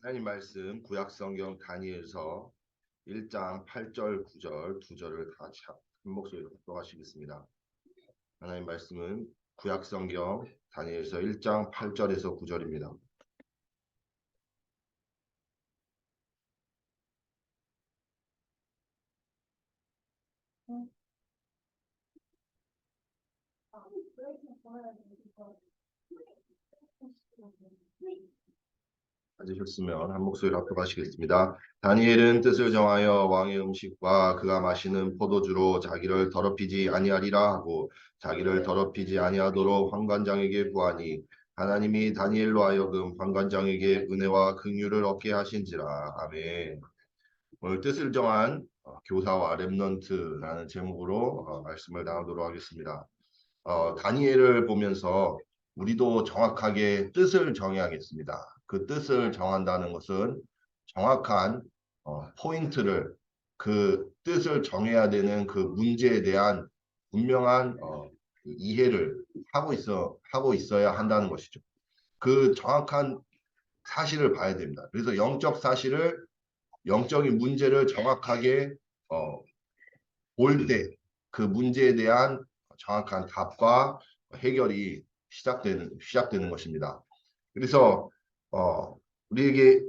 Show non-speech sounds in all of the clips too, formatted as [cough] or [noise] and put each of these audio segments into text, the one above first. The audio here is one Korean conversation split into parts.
하나님 말씀 구약 성경 다니엘서 1장 8절 9절 두 절을 다한 목소리로 독하시겠습니다. 하나님 말씀은 구약 성경 다니엘서 1장 8절에서 9절입니다. 앉으셨으면 한 목소리로 합독하시겠습니다. 다니엘은 뜻을 정하여 왕의 음식과 그가 마시는 포도주로 자기를 더럽히지 아니하리라 하고 자기를 더럽히지 아니하도록 환관장에게 구하니 하나님이 다니엘로 하여금 환관장에게 은혜와 긍휼을 얻게 하신지라. 아멘. 오늘 뜻을 정한 어, 교사와 렘넌트라는 제목으로 어, 말씀을 나누도록 하겠습니다. 어, 다니엘을 보면서 우리도 정확하게 뜻을 정해야겠습니다. 그 뜻을 정한다는 것은 정확한 어, 포인트를 그 뜻을 정해야 되는 그 문제에 대한 분명한 어, 이해를 하고 있어 하고 있어야 한다는 것이죠. 그 정확한 사실을 봐야 됩니다. 그래서 영적 사실을 영적인 문제를 정확하게 어, 볼 때 그 문제에 대한 정확한 답과 해결이 시작되는 시작되는 것입니다. 그래서 어, 우리에게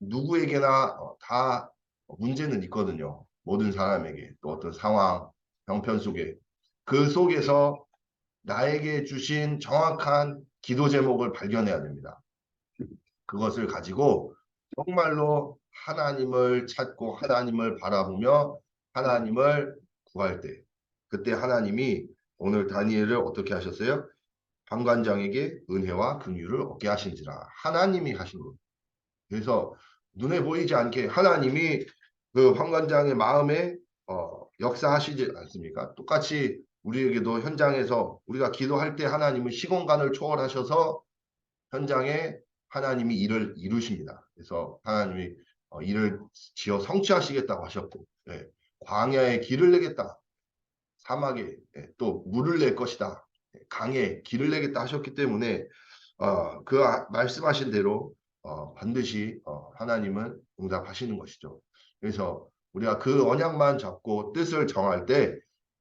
누구에게나 어, 다 문제는 있거든요. 모든 사람에게 또 어떤 상황, 형편 속에 그 속에서 나에게 주신 정확한 기도 제목을 발견해야 됩니다. 그것을 가지고 정말로 하나님을 찾고 하나님을 바라보며 하나님을 구할 때 그때 하나님이 오늘 다니엘을 어떻게 하셨어요? 방관장에게 은혜와 긍휼을 얻게 하신지라 하나님이 하신 것. 그래서 눈에 보이지 않게 하나님이 그 황관장의 마음에 어, 역사하시지 않습니까? 똑같이 우리에게도 현장에서 우리가 기도할 때 하나님은 시공간을 초월하셔서 현장에 하나님이 일을 이루십니다. 그래서 하나님이 어, 일을 지어 성취하시겠다고 하셨고 예, 광야에 길을 내겠다. 사막에 예, 또 물을 낼 것이다. 강에 길을 내겠다 하셨기 때문에 어, 그 아, 말씀하신 대로 어, 반드시 어, 하나님은 응답하시는 것이죠. 그래서 우리가 그 언약만 잡고 뜻을 정할 때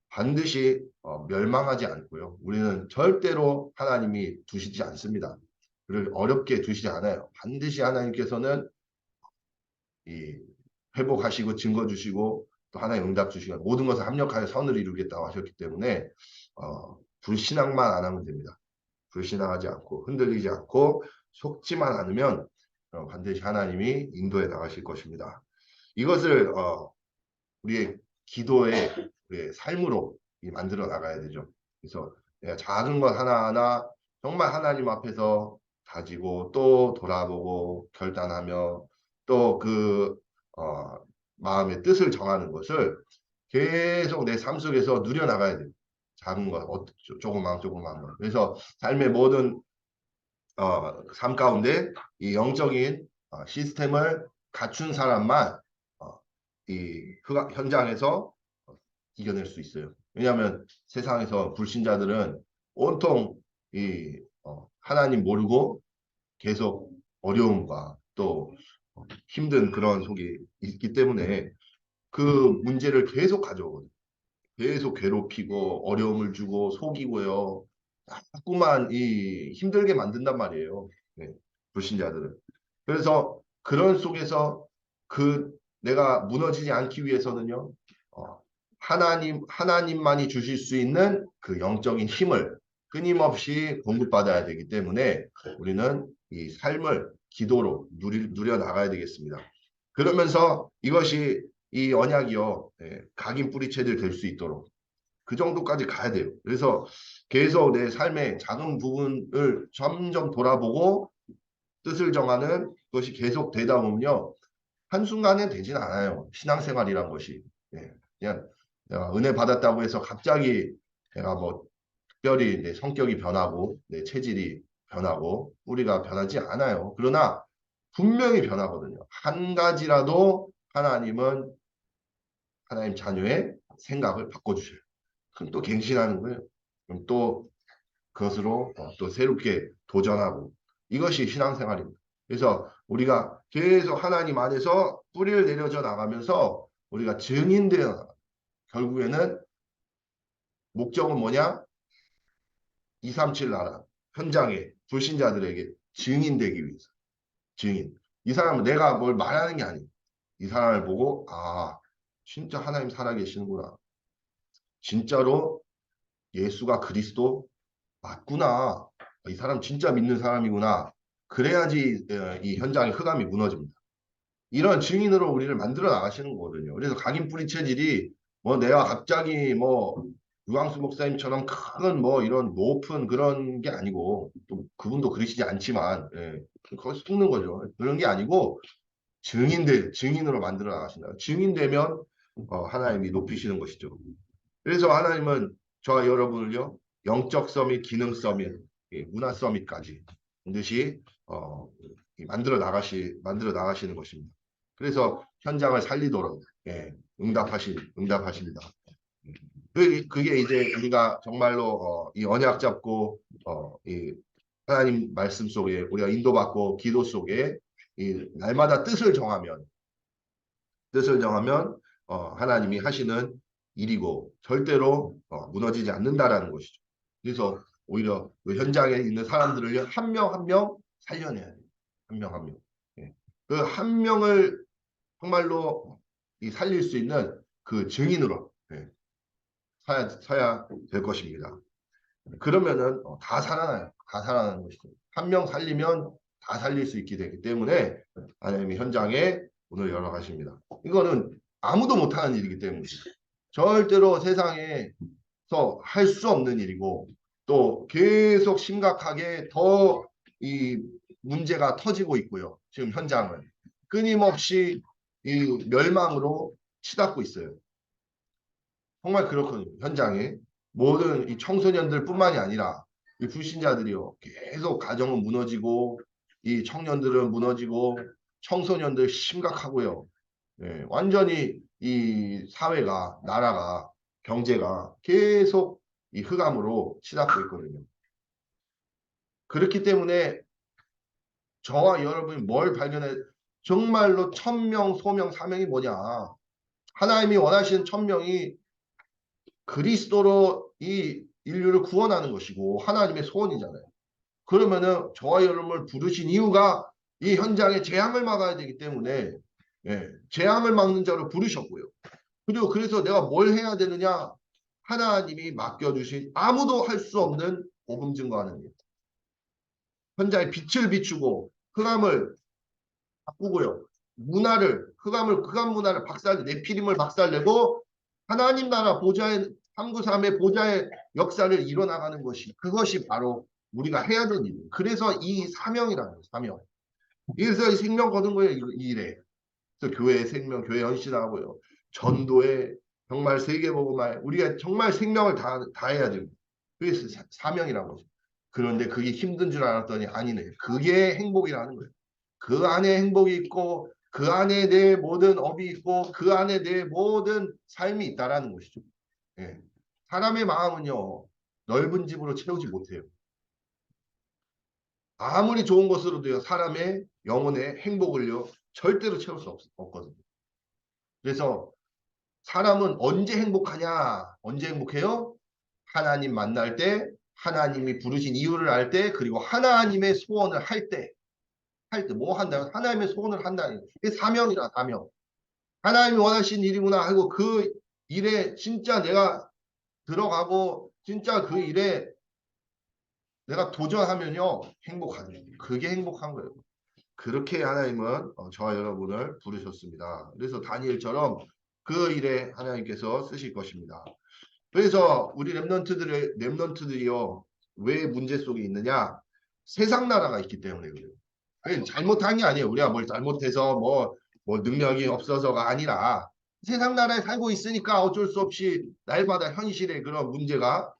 반드시 어, 멸망하지 않고요. 우리는 절대로 하나님이 두시지 않습니다. 그를 어렵게 두시지 않아요. 반드시 하나님께서는 이 회복하시고 증거 주시고 또 하나님 응답 주시고 모든 것을 합력하여 선을 이루겠다고 하셨기 때문에 어, 불신앙만 안 하면 됩니다. 불신앙하지 않고 흔들리지 않고 속지만 않으면 어, 반드시 하나님이 인도해 나가실 것입니다. 이것을 어, 우리의 기도의 우리의 삶으로 만들어 나가야 되죠. 그래서 작은 것 하나하나 정말 하나님 앞에서 다지고 또 돌아보고 결단하며 또그 어, 마음의 뜻을 정하는 것을 계속 내 삶 속에서 누려 나가야 돼요. 작은 것, 어, 조그만 조그만 것. 그래서 삶의 모든 어, 삶 가운데 이 영적인 어, 시스템을 갖춘 사람만 어, 이 현장에서 어, 이겨낼 수 있어요. 왜냐하면 세상에서 불신자들은 온통 이 어, 하나님 모르고 계속 어려움과 또 어, 힘든 그런 속에 있기 때문에 그 문제를 계속 가져오거든요. 계속 괴롭히고 어려움을 주고 속이고요. 자꾸만 이 힘들게 만든단 말이에요. 네, 불신자들은. 그래서 그런 속에서 그 내가 무너지지 않기 위해서는요. 어, 하나님 하나님만이 주실 수 있는 그 영적인 힘을 끊임없이 공급받아야 되기 때문에 우리는 이 삶을 기도로 누리, 누려 나가야 되겠습니다. 그러면서 이것이 이 언약이요 예, 각인 뿌리채들 될 수 있도록 그 정도까지 가야 돼요. 그래서 계속 내 삶의 작은 부분을 점점 돌아보고 뜻을 정하는 것이 계속 되다 보면요 한순간에 되진 않아요. 신앙생활이란 것이 예, 그냥 은혜 받았다고 해서 갑자기 내가 뭐 특별히 내 성격이 변하고 내 체질이 변하고 우리가 변하지 않아요. 그러나 분명히 변하거든요. 한 가지라도 하나님은 하나님 자녀의 생각을 바꿔주셔요. 그럼 또 갱신하는 거예요. 그럼 또 그것으로 어, 또 새롭게 도전하고 이것이 신앙생활입니다. 그래서 우리가 계속 하나님 안에서 뿌리를 내려져 나가면서 우리가 증인되어. 결국에는 목적은 뭐냐? 237 나라 현장에 불신자들에게 증인되기 위해서. 증인. 이 사람은 내가 뭘 말하는 게 아니에요. 이 사람을 보고 아 진짜 하나님 살아계시는구나. 진짜로 예수가 그리스도 맞구나. 이 사람 진짜 믿는 사람이구나. 그래야지 어, 이 현장의 흑암이 무너집니다. 이런 증인으로 우리를 만들어 나가시는 거거든요. 그래서 각인 뿌리 체질이 뭐 내가 갑자기 뭐 유광수 목사님처럼 큰 뭐 이런 높은 그런 게 아니고 또 그분도 그러시지 않지만 예, 거기서 속는 거죠. 그런 게 아니고 증인들 증인으로 만들어 나가신다. 증인되면 어, 하나님이 높이시는 것이죠. 그래서 하나님은 저와 여러분을요 영적 서밋, 기능 서밋, 예, 문화 서밋까지 반드시 어, 이 만들어 나가시 만들어 나가시는 것입니다. 그래서 현장을 살리도록 예, 응답하시 응답하십니다. 그, 그게 이제 우리가 정말로 어, 이 언약 잡고 어, 이 하나님 말씀 속에 우리가 인도받고 기도 속에 이 날마다 뜻을 정하면 뜻을 정하면 어, 하나님이 하시는 일이고 절대로 어, 무너지지 않는다라는 것이죠. 그래서 오히려 그 현장에 있는 사람들을 한 명 한명 살려내야 돼요. 한 명 한 명. 예. 그한 명을 정말로 이 살릴 수 있는 그 증인으로 예. 서야, 서야 될 것입니다. 그러면은 어, 다 살아나요. 다 살아나는 것이죠. 한 명 살리면 다 살릴 수 있게 되기 때문에 하나님이 현장에 문을 열어 가십니다. 이거는 아무도 못하는 일이기 때문에 절대로 세상에서 할 수 없는 일이고 또 계속 심각하게 더 이 문제가 터지고 있고요. 지금 현장은 끊임없이 이 멸망으로 치닫고 있어요. 정말 그렇거든요. 현장에 모든 이 청소년들뿐만이 아니라 이 불신자들이요 계속 가정은 무너지고 이 청년들은 무너지고 청소년들 심각하고요. 예, 완전히 이 사회가 나라가 경제가 계속 이 흑암으로 치닫고 있거든요. 그렇기 때문에 저와 여러분이 뭘 발견해 정말로 천명 소명 사명이 뭐냐 하나님이 원하시는 천명이 그리스도로 이 인류를 구원하는 것이고 하나님의 소원이잖아요. 그러면은 저와 여러분을 부르신 이유가 이 현장에 재앙을 막아야 되기 때문에 예, 재앙을 막는 자로 부르셨고요. 그리고 그래서 내가 뭘 해야 되느냐? 하나님이 맡겨주신 아무도 할 수 없는 복음 증거하는 일. 현장에 빛을 비추고 흑암을 바꾸고요. 문화를 흑암을 흑암 문화를 박살 내피림을 박살내고 하나님 나라 보좌의 393의 보좌의 역사를 이뤄나가는 것이 그것이 바로 우리가 해야 되는 일. 그래서 이 사명이라는 거예요. 사명. 그래서 생명 거둔 거예요. 이 일에. 그래서 교회 생명, 교회 헌신하고요. 전도에 정말 세계복음화 우리가 정말 생명을 다, 다 해야 됩니다. 그게 사명이라는 거죠. 그런데 그게 힘든 줄 알았더니 아니네. 그게 행복이라는 거예요. 그 안에 행복이 있고 그 안에 내 모든 업이 있고 그 안에 내 모든 삶이 있다라는 것이죠. 예. 사람의 마음은요 넓은 집으로 채우지 못해요. 아무리 좋은 것으로도요 사람의 영혼의 행복을요 절대로 채울 수 없, 없거든요. 그래서 사람은 언제 행복하냐? 언제 행복해요? 하나님 만날 때, 하나님이 부르신 이유를 알 때, 그리고 하나님의 소원을 할 때, 할 때 뭐 한다? 하나님의 소원을 한다는 게 사명이라 사명. 하나님이 원하신 일이구나 하고 그 일에 진짜 내가 들어가고 진짜 그 일에 내가 도전하면요 행복하죠. 그게 행복한 거예요. 그렇게 하나님은 어, 저와 여러분을 부르셨습니다. 그래서 다니엘처럼 그 일에 하나님께서 쓰실 것입니다. 그래서 우리 랩런트들의 랩런트들이요 왜 문제 속에 있느냐? 세상 나라가 있기 때문에 그래요. 잘못한 게 아니에요. 우리가 뭘 잘못해서 뭐, 뭐 능력이 없어서가 아니라 세상 나라에 살고 있으니까 어쩔 수 없이 날마다 현실의 그런 문제가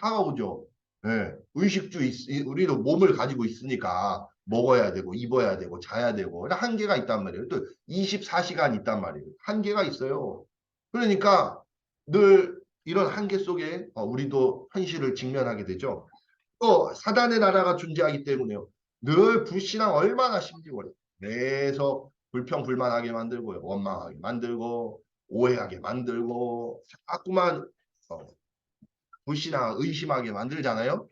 다가오죠. 네. 의식주 있, 우리도 몸을 가지고 있으니까 먹어야 되고 입어야 되고 자야 되고 한계가 있단 말이에요. 또 24시간 있단 말이에요. 한계가 있어요. 그러니까 늘 이런 한계 속에 어, 우리도 현실을 직면하게 되죠. 또 사단의 나라가 존재하기 때문에요. 늘 불신앙 얼마나 심지고 계속 불평불만하게 만들고요. 원망하게 만들고 오해하게 만들고 자꾸만 어, 불신앙 의심하게 만들잖아요.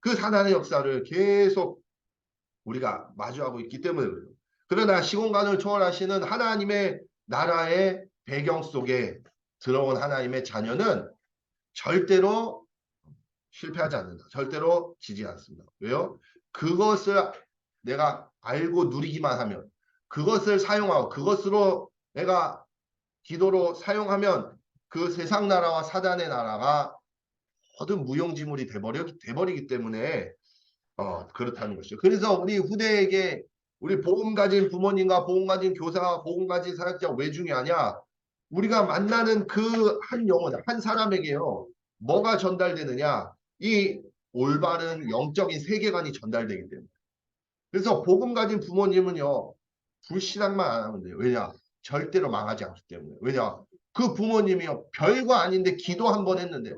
그 사단의 역사를 계속 우리가 마주하고 있기 때문에 그래요. 그러나 시공간을 초월하시는 하나님의 나라의 배경 속에 들어온 하나님의 자녀는 절대로 실패하지 않는다. 절대로 지지 않습니다. 왜요? 그것을 내가 알고 누리기만 하면 그것을 사용하고 그것으로 내가 기도로 사용하면 그 세상 나라와 사단의 나라가 모든 무용지물이 돼버리기 때문에 어, 그렇다는 것이죠. 그래서 우리 후대에게 우리 복음 가진 부모님과 복음 가진 교사와 복음 가진 사역자 왜 중요하냐? 우리가 만나는 그 한 영혼, 한 사람에게요. 뭐가 전달되느냐? 이 올바른 영적인 세계관이 전달되기 때문에. 그래서 복음 가진 부모님은요. 불신앙만 안 하면 돼요. 왜냐? 절대로 망하지 않기 때문에. 왜냐? 그 부모님이요. 별거 아닌데 기도 한 번 했는데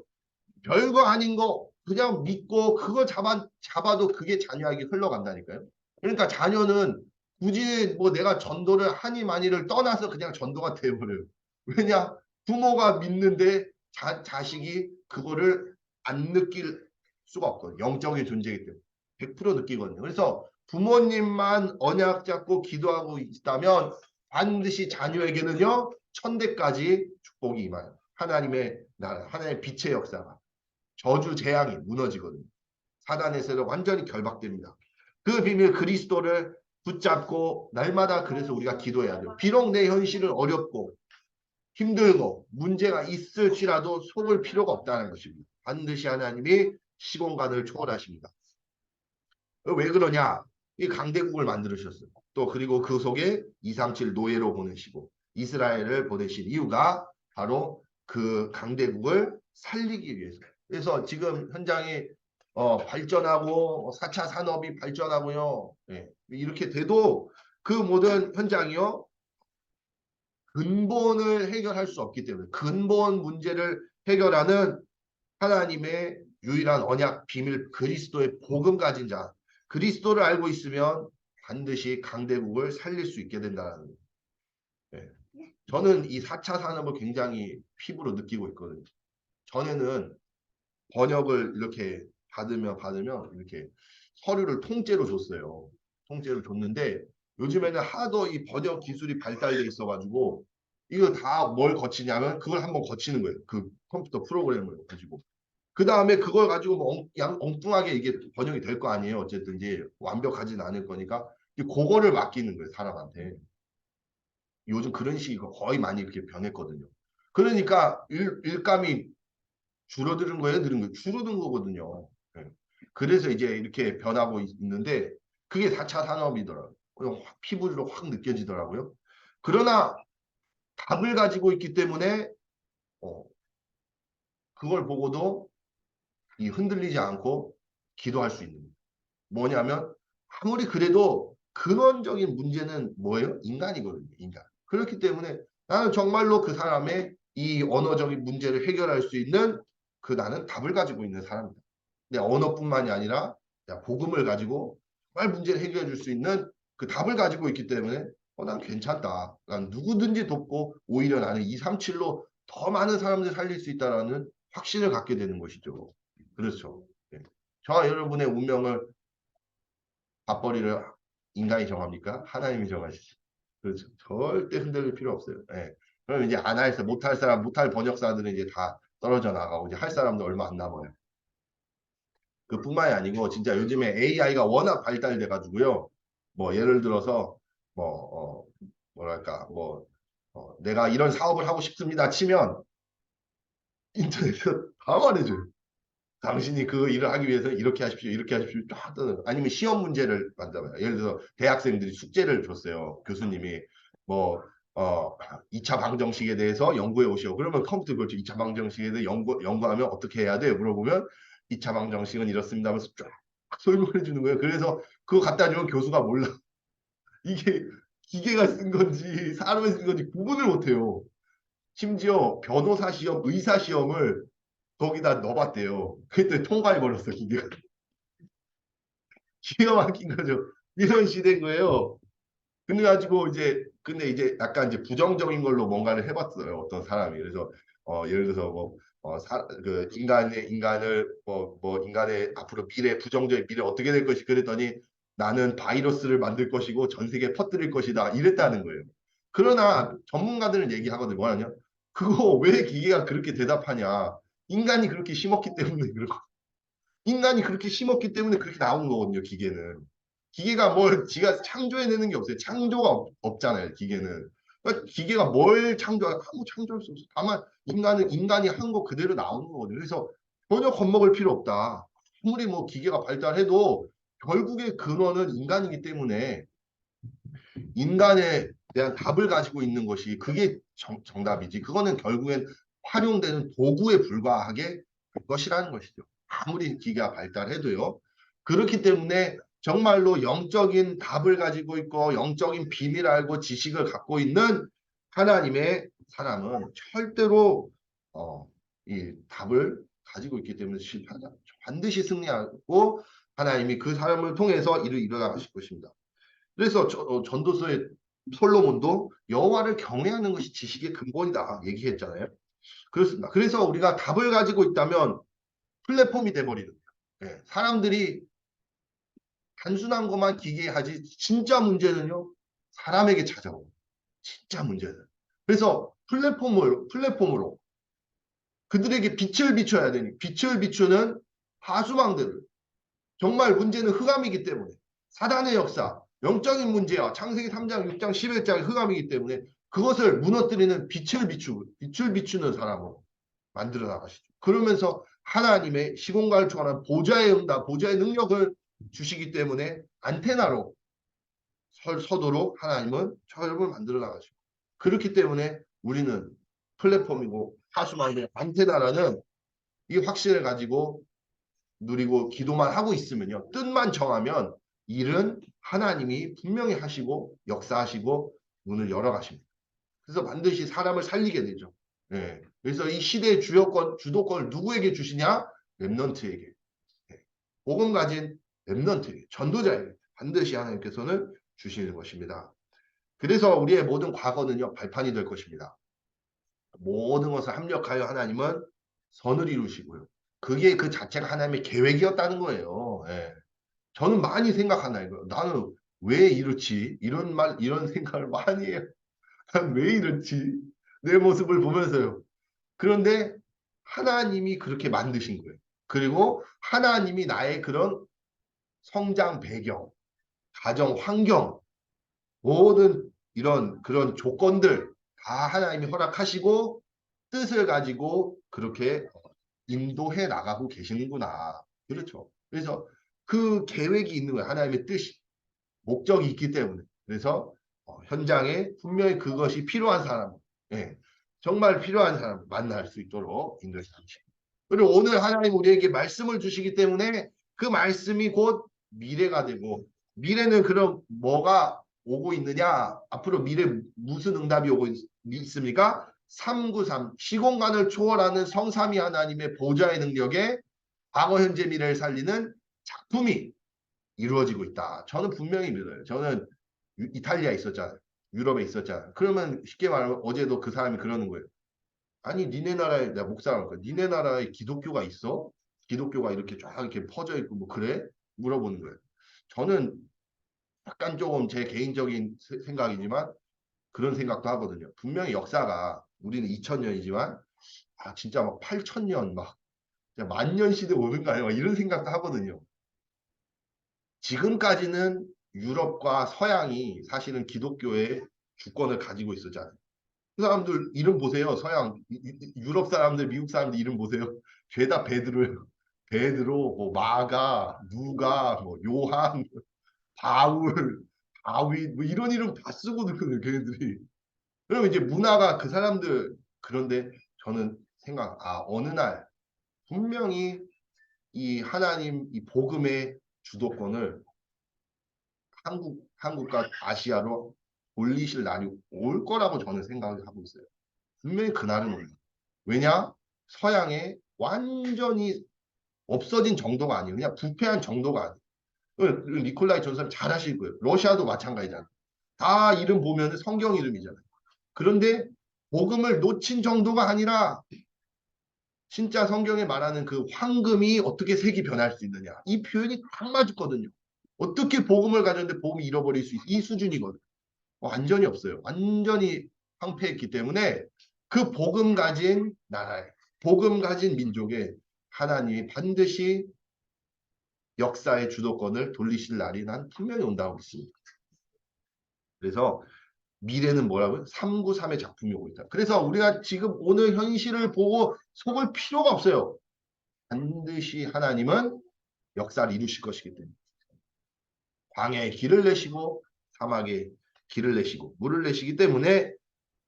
별거 아닌 거 그냥 믿고 그거 잡아, 잡아도 그게 자녀에게 흘러간다니까요. 그러니까 자녀는 굳이 뭐 내가 전도를 하니 마니를 떠나서 그냥 전도가 돼버려요. 왜냐? 부모가 믿는데 자, 자식이 그거를 안 느낄 수가 없거든요. 영적인 존재이기 때문에. 100% 느끼거든요. 그래서 부모님만 언약 잡고 기도하고 있다면 반드시 자녀에게는요, 천대까지 축복이 임하요. 하나님의 나라, 하나님의 빛의 역사가. 저주 재앙이 무너지거든요. 세력 완전히 결박됩니다. 그 비밀 그리스도를 붙잡고 날마다 그래서 우리가 기도해야 돼요. 비록 내 현실은 어렵고 힘들고 문제가 있을지라도 속을 필요가 없다는 것입니다. 반드시 하나님이 시공간을 초월하십니다. 왜 그러냐? 이 강대국을 만들으셨어요. 또 그리고 그 속에 237 노예로 보내시고 이스라엘을 보내신 이유가 바로 그 강대국을 살리기 위해서. 그래서 지금 현장이 어, 발전하고 4차 산업이 발전하고요. 예, 이렇게 돼도 그 모든 현장이요. 근본을 해결할 수 없기 때문에 근본 문제를 해결하는 하나님의 유일한 언약 비밀 그리스도의 복음 가진 자 그리스도를 알고 있으면 반드시 강대국을 살릴 수 있게 된다는 거예요. 예. 저는 이 4차 산업을 굉장히 피부로 느끼고 있거든요. 전에는 번역을 이렇게 받으면 받으면 이렇게 서류를 통째로 줬어요. 통째로 줬는데 요즘에는 하도 이 번역 기술이 발달돼 있어가지고 이거 다 뭘 거치냐면 그걸 한번 거치는 거예요. 그 컴퓨터 프로그램을 가지고. 그 다음에 그걸 가지고 뭐 엉, 양, 엉뚱하게 이게 번역이 될 거 아니에요. 어쨌든 이제 완벽하진 않을 거니까 그거를 맡기는 거예요. 사람한테. 요즘 그런 식이 거의 많이 이렇게 변했거든요. 그러니까 일, 일감이 줄어드는 거예요? 늘은 거예요? 줄어든 거거든요. 네. 그래서 이제 이렇게 변하고 있는데 그게 4차 산업이더라고요. 확 피부로 확 느껴지더라고요. 그러나 답을 가지고 있기 때문에 어, 그걸 보고도 이 흔들리지 않고 기도할 수 있는 뭐냐면 아무리 그래도 근원적인 문제는 뭐예요? 인간이거든요. 인간. 그렇기 때문에 나는 정말로 그 사람의 이 언어적인 문제를 해결할 수 있는 그 나는 답을 가지고 있는 사람이다. 내 언어뿐만이 아니라 복음을 가지고 정말 문제를 해결해 줄 수 있는 그 답을 가지고 있기 때문에 어, 난 괜찮다. 난 누구든지 돕고 오히려 나는 237로 더 많은 사람들 살릴 수 있다라는 확신을 갖게 되는 것이죠. 그렇죠. 네. 저와 여러분의 운명을 밥벌이를 인간이 정합니까? 하나님이 정하시죠. 그렇죠. 절대 흔들릴 필요 없어요. 네. 그럼 이제 안 할, 못할 사람, 못할 번역사들은 이제 다 떨어져 나가고 이제 할 사람도 얼마 안 남아요. 그뿐만이 아니고 진짜 요즘에 AI가 워낙 발달돼 가지고요. 뭐 예를 들어서 뭐 어, 뭐랄까 뭐 어, 내가 이런 사업을 하고 싶습니다 치면 인터넷에 [laughs] 다 말해줘요. 당신이 그 일을 하기 위해서 이렇게 하십시오, 이렇게 하십시오, 쫙. 아니면 시험 문제를 만들어요. 예를 들어서 대학생들이 숙제를 줬어요. 교수님이 뭐 어, 2차 방정식에 대해서 연구해 오시오. 그러면 컴퓨터 그렇죠. 2차 방정식에 대해 연구, 연구하면 어떻게 해야 돼? 물어보면 2차 방정식은 이렇습니다 하면서 쫙 설명해 주는 거예요. 그래서 그거 갖다 주면 교수가 몰라. [laughs] 이게 기계가 쓴 건지 사람이 쓴 건지 구분을 못해요. 심지어 변호사 시험, 의사 시험을 거기다 넣어봤대요. 그때 통과해 버렸어 기계가. [laughs] 기가 막힌 거죠. 이런 시대인 거예요. 근데 가지고 이제 근데 이제 약간 이제 부정적인 걸로 뭔가를 해봤어요. 어떤 사람이 그래서 어 예를 들어서 뭐 어, 사, 그 인간의 인간을 뭐, 뭐 인간의 앞으로 미래 부정적인 미래 어떻게 될 것이 그랬더니 나는 바이러스를 만들 것이고 전 세계에 퍼뜨릴 것이다 이랬다는 거예요. 그러나 전문가들은 얘기하거든요. 뭐하냐? 그거 왜 기계가 그렇게 대답하냐? 인간이 그렇게 심었기 때문에 그렇고 인간이 그렇게 심었기 때문에 그렇게 나온 거거든요. 기계는 기계가 뭘 지가 창조해내는 게 없어요. 창조가 없, 없잖아요. 기계는 그러니까 기계가 뭘 창조할 아무 창조할 수 없어. 다만 인간은 인간이 한 거 그대로 나오는 거거든요. 그래서 전혀 겁먹을 필요 없다. 아무리 뭐 기계가 발달해도 결국의 근원은 인간이기 때문에 인간에 대한 답을 가지고 있는 것이 그게 정, 정답이지. 그거는 결국엔 활용되는 도구에 불과하게 될 것이라는 것이죠. 아무리 기계가 발달해도요. 그렇기 때문에 정말로 영적인 답을 가지고 있고 영적인 비밀을 알고 지식을 갖고 있는 하나님의 사람은 절대로 어, 이 답을 가지고 있기 때문에 실패하지 않죠. 반드시 승리하고 하나님이 그 사람을 통해서 일을 일어나가실 것입니다. 그래서 저, 어, 전도서의 솔로몬도 여호와를 경외하는 것이 지식의 근본이다 얘기했잖아요. 그렇습니다. 그래서 우리가 답을 가지고 있다면 플랫폼이 돼버리는 거예요. 네, 사람들이 단순한 것만 기계하지 진짜 문제는요 사람에게 찾아오고 진짜 문제는 그래서 플랫폼을 플랫폼으로 그들에게 빛을 비춰야 되니 빛을 비추는 하수망들을 정말 문제는 흑암이기 때문에 사단의 역사 영적인 문제와 창세기 3장 6장 11장의 흑암이기 때문에 그것을 무너뜨리는 빛을 비추고 빛을 비추는 사람으로 만들어 나가시죠. 그러면서 하나님의 시공간을 초월한 보좌의 응답, 보좌의 능력을 주시기 때문에 안테나로 설, 서도록 하나님은 철을 만들어 나가시고 그렇기 때문에 우리는 플랫폼이고 하수만의 안테나라는 이 확신을 가지고 누리고 기도만 하고 있으면요. 뜻만 정하면 일은 하나님이 분명히 하시고 역사하시고 문을 열어 가십니다. 그래서 반드시 사람을 살리게 되죠. 네. 그래서 이 시대의 주요권, 주도권을 누구에게 주시냐? 랩넌트에게. 네. 복음 가진 랩넌트에게, 전도자에게 반드시 하나님께서는 주시는 것입니다. 그래서 우리의 모든 과거는요, 발판이 될 것입니다. 모든 것을 합력하여 하나님은 선을 이루시고요. 그게 그 자체가 하나님의 계획이었다는 거예요. 예. 저는 많이 생각하나 이거. 나는 왜 이렇지? 이런 말, 이런 생각을 많이 해요. 왜 이렇지? 내 모습을 보면서요. 그런데 하나님이 그렇게 만드신 거예요. 그리고 하나님이 나의 그런 성장 배경, 가정 환경, 모든 이런 그런 조건들 다 하나님이 허락하시고 뜻을 가지고 그렇게 인도해 나가고 계시는구나. 그렇죠. 그래서 그 계획이 있는 거예요. 하나님의 뜻이. 목적이 있기 때문에. 그래서 어, 현장에 분명히 그것이 필요한 사람, 예, 정말 필요한 사람 만날 수 있도록 인도해 주십니다. 그리고 오늘 하나님 우리에게 말씀을 주시기 때문에 그 말씀이 곧 미래가 되고 미래는 그럼 뭐가 오고 있느냐? 앞으로 미래 무슨 응답이 오고 있, 있습니까? 393 시공간을 초월하는 성삼위 하나님의 보좌의 능력에 과거 현재 미래를 살리는 작품이 이루어지고 있다. 저는 분명히 믿어요. 저는 이탈리아에 있었잖아요. 유럽에 있었잖아요. 그러면 쉽게 말하면 어제도 그 사람이 그러는 거예요. 아니 니네 나라에 내가 목사라니까 니네 나라에 기독교가 있어? 기독교가 이렇게 쫙 이렇게 퍼져 있고 뭐 그래? 물어보는 거예요. 저는 약간 조금 제 개인적인 생각이지만 그런 생각도 하거든요. 분명히 역사가 우리는 2000년이지만 아 진짜 막 8000년 막 만년 시대 오는가요? 이런 생각도 하거든요. 지금까지는 유럽과 서양이 사실은 기독교의 주권을 가지고 있었잖아요. 그 사람들 이름 보세요. 서양 유럽 사람들, 미국 사람들 이름 보세요. [laughs] 죄다 베드로예요. 베드로, 뭐 마가, 누가, 뭐 요한, [laughs] 바울, 다윗 뭐 이런 이름 다 쓰거든요. 걔네들이. 그러면 이제 문화가 그 사람들 그런데 저는 생각 아 어느 날 분명히 이 하나님 이 복음의 주도권을 한국 한국과 아시아로 올리실 날이 올 거라고 저는 생각을 하고 있어요. 분명히 그날은 올요. 왜냐? 서양에 완전히 없어진 정도가 아니에요. 그냥 부패한 정도가 아니에요. 니콜라이 전사님 잘 거예요. 러시아도 마찬가지잖아. 다 이름 보면 성경 이름이잖아요. 그런데 복음을 놓친 정도가 아니라 진짜 성경에 말하는 그 황금이 어떻게 색이 변할 수 있느냐. 이 표현이 딱 맞거든요. 어떻게 복음을 가졌는데 복음이 잃어버릴 수 있, 이 수준이거든. 완전히 없어요. 완전히 황폐했기 때문에 그 복음 가진 나라에, 복음 가진 민족에 하나님이 반드시 역사의 주도권을 돌리실 날이 난 분명히 온다고 믿습니다. 그래서 미래는 뭐라고요? 393의 작품이 오고 있다. 그래서 우리가 지금 오늘 현실을 보고 속을 필요가 없어요. 반드시 하나님은 역사를 이루실 것이기 때문에. 광야에 길을 내시고 사막에 길을 내시고 물을 내시기 때문에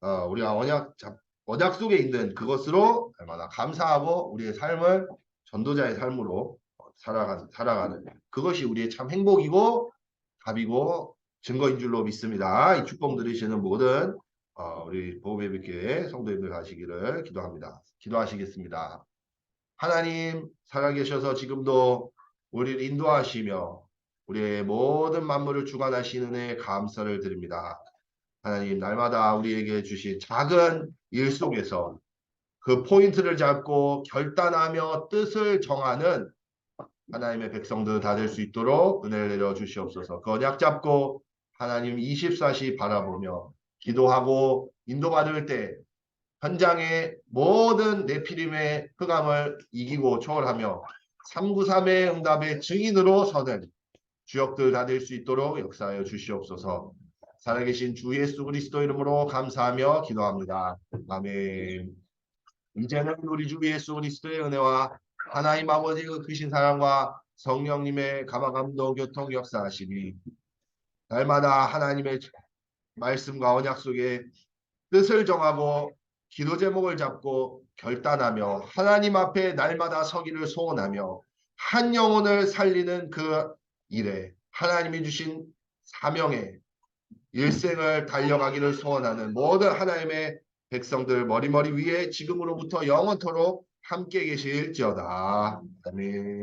어, 우리가 언약 잡- 언약 속에 있는 그것으로 얼마나 감사하고 우리의 삶을 전도자의 삶으로 살아가는 살아가는 그것이 우리의 참 행복이고 답이고 증거인 줄로 믿습니다. 이 축복 들으시는 모든 어, 우리 보배비교회 성도님들 가시기를 기도합니다. 기도하시겠습니다. 하나님 살아계셔서 지금도 우리를 인도하시며 우리의 모든 만물을 주관하시는 애 감사를 드립니다. 하나님 날마다 우리에게 주신 작은 일 속에서 그 포인트를 잡고 결단하며 뜻을 정하는 하나님의 백성들 다 될 수 있도록 은혜를 내려 주시옵소서. 그 언약 잡고 하나님 24시 바라보며 기도하고 인도받을 때 현장의 모든 네피림의 흑암을 이기고 초월하며 393의 응답의 증인으로 서는 주역들 다 될 수 있도록 역사하여 주시옵소서. 살아계신 주 예수 그리스도 이름으로 감사하며 기도합니다. 아멘. 이제는 우리 주 예수 그리스도의 은혜와 하나님 아버지의 그 크신 사랑과 성령님의 감화감동 교통 역사하심이 날마다 하나님의 말씀과 언약 속에 뜻을 정하고 기도 제목을 잡고 결단하며 하나님 앞에 날마다 서기를 소원하며 한 영혼을 살리는 그 일에 하나님이 주신 사명에 일생을 달려가기를 소원하는 모든 하나님의 백성들 머리머리 위에 지금으로부터 영원토록 함께 계실지어다. 아멘.